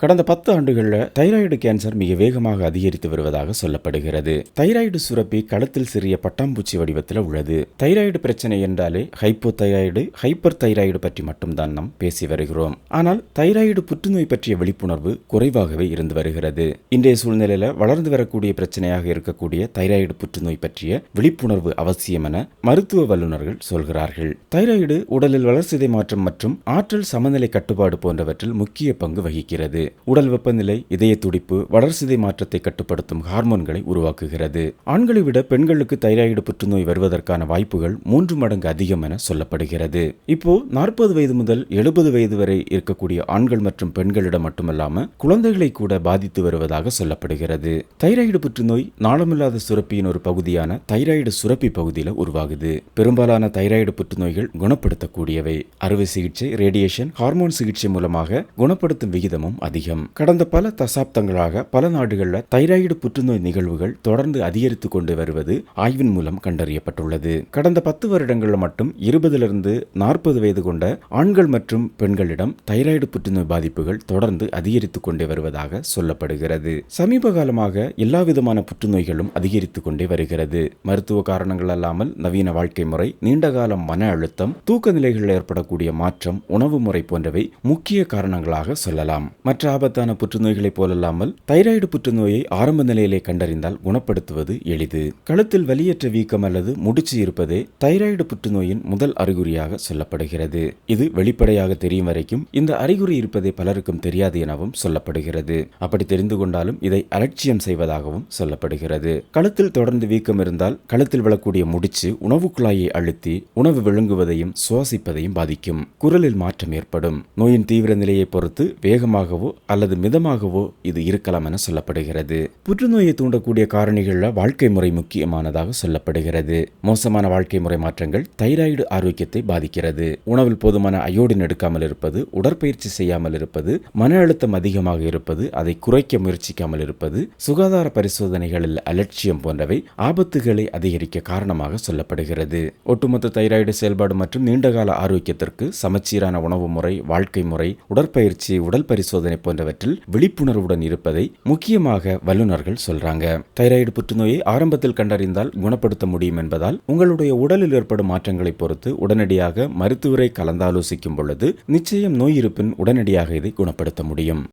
கடந்த பத்து ஆண்டுகளில் தைராய்டு கேன்சர் மிக வேகமாக அதிகரித்து வருவதாக சொல்லப்படுகிறது. தைராய்டு சுரப்பி களத்தில் சிறிய பட்டாம்பூச்சி வடிவத்தில் உள்ளது. தைராய்டு பிரச்சனை என்றாலே ஹைப்போ தைராய்டு ஹைப்பர் தைராய்டு பற்றி மட்டும்தான் நாம் பேசி வருகிறோம். ஆனால் தைராய்டு புற்றுநோய் பற்றிய விழிப்புணர்வு குறைவாகவே இருந்து வருகிறது. இன்றைய சூழ்நிலையில வளர்ந்து வரக்கூடிய பிரச்சனையாக இருக்கக்கூடிய தைராய்டு புற்றுநோய் பற்றிய விழிப்புணர்வு அவசியம் என மருத்துவ வல்லுநர்கள் சொல்கிறார்கள். தைராய்டு உடலில் வளர்சிதை மாற்றம் மற்றும் ஆற்றல் சமநிலை கட்டுப்பாடு போன்றவற்றில் முக்கிய பங்கு வகிக்கிறது. உடல் வெப்பநிலை இதய துடிப்பு வளர்சிதை மாற்றத்தை கட்டுப்படுத்தும் ஹார்மோன்களை உருவாக்குகிறது. ஆண்களை விட பெண்களுக்கு தைராய்டு புற்றுநோய் வருவதற்கான வாய்ப்புகள் மூன்று மடங்கு அதிகம் என சொல்லப்படுகிறது. இப்போ நாற்பது வயது முதல் எழுபது வயது வரை இருக்கக்கூடிய ஆண்கள் மற்றும் பெண்களிடம் மட்டுமல்லாம குழந்தைகளை கூட பாதித்து வருவதாக சொல்லப்படுகிறது. தைராய்டு புற்றுநோய் நாளமில்லாத சுரப்பியின் ஒரு பகுதியான தைராய்டு சுரப்பி பகுதியில் உருவாகுது. பெரும்பாலான தைராய்டு புற்றுநோய்கள் குணப்படுத்தக்கூடியவை. அறுவை சிகிச்சை ரேடியேஷன் ஹார்மோன் சிகிச்சை மூலமாக குணப்படுத்தும் விகிதமும் அதிகம். கடந்த பல தசாப்தங்களாக பல நாடுகளில் தைராய்டு புற்றுநோய் நிகழ்வுகள் தொடர்ந்து அதிகரித்து கொண்டு வருவது ஆய்வின் மூலம் கண்டறியப்பட்டுள்ளது. கடந்த பத்து வருடங்களில் மட்டும் இருபதிலிருந்து நாற்பது வயது கொண்ட ஆண்கள் மற்றும் பெண்களிடம் தைராய்டு புற்றுநோய் பாதிப்புகள் தொடர்ந்து அதிகரித்து கொண்டே வருவதாக சொல்லப்படுகிறது. சமீப காலமாக எல்லா விதமான புற்றுநோய்களும் அதிகரித்து கொண்டே வருகிறது. மருத்துவ காரணங்கள் அல்லாமல் நவீன வாழ்க்கை முறை நீண்டகால மன அழுத்தம் தூக்க நிலைகளில் ஏற்படக்கூடிய மாற்றம் உணவு முறை போன்றவை முக்கிய காரணங்களாக சொல்லலாம். மற்ற ஆபத்தான புற்றுநோய்களைப் போலல்லாமல் தைராய்டு புற்றுநோயை ஆரம்ப நிலையிலே கண்டறிந்தால் குணப்படுத்துவது எளிது. கழுத்தில் வலியற்ற வீக்கம் அல்லது முடிச்சு இருப்பதே தைராய்டு புற்றுநோயின் முதல் அறிகுறியாக சொல்லப்படுகிறது. இது வெளிப்படையாக தெரியும் வரைக்கும் இந்த அறிகுறி இருப்பதே பலருக்கும் தெரியாது எனவும் சொல்லப்படுகிறது. அப்படி தெரிந்து கொண்டாலும் இதை அலட்சியம் செய்வதாகவும் சொல்லப்படுகிறது. கழுத்தில் தொடர்ந்து வீக்கம் இருந்தால் கழுத்தில் விழக்கூடிய முடிச்சு உணவு குழாயை அழுத்தி உணவு விழுங்குவதையும் சுவாசிப்பதையும் பாதிக்கும். குரலில் மாற்றம் ஏற்படும். நோயின் தீவிர நிலையை பொறுத்து வேகமாகவோ அல்லது மிதமாகவோ இது இருக்கலாம் என சொல்லப்படுகிறது. புற்றுநோயை தூண்டக்கூடிய காரணிகளில் வாழ்க்கை முறை முக்கியமானதாக சொல்லப்படுகிறது. மோசமான வாழ்க்கை முறை மாற்றங்கள் தைராய்டு ஆரோக்கியத்தை பாதிக்கிறது. உணவில் போதுமான அயோடின் எடுக்காமல் இருப்பது உடற்பயிற்சி செய்யாமல் இருப்பது மன அழுத்தம் அதிகமாக இருப்பது அதை குறைக்க முயற்சிக்காமல் இருப்பது சுகாதார பரிசோதனைகளில் அலட்சியம் போன்றவை ஆபத்துகளை அதிகரிக்க காரணமாக சொல்லப்படுகிறது. ஒட்டுமொத்த தைராய்டு செயல்பாடு மற்றும் நீண்டகால ஆரோக்கியத்திற்கு சமச்சீரான உணவு முறை வாழ்க்கை முறை உடற்பயிற்சி உடல் பரிசோதனை போன்றவற்றில் விழிப்புணர்வுடன் இருப்பதை முக்கியமாக வல்லுநர்கள் சொல்றாங்க. தைராய்டு புற்றுநோயை ஆரம்பத்தில் கண்டறிந்தால் குணப்படுத்த முடியும் என்பதால் உங்களுடைய உடலில் ஏற்படும் மாற்றங்களை பொறுத்து உடனடியாக மருத்துவரை கலந்தாலோசிக்கும் பொழுது நிச்சயம் நோய் இருப்பின் உடனடியாக இதை குணப்படுத்த முடியும்.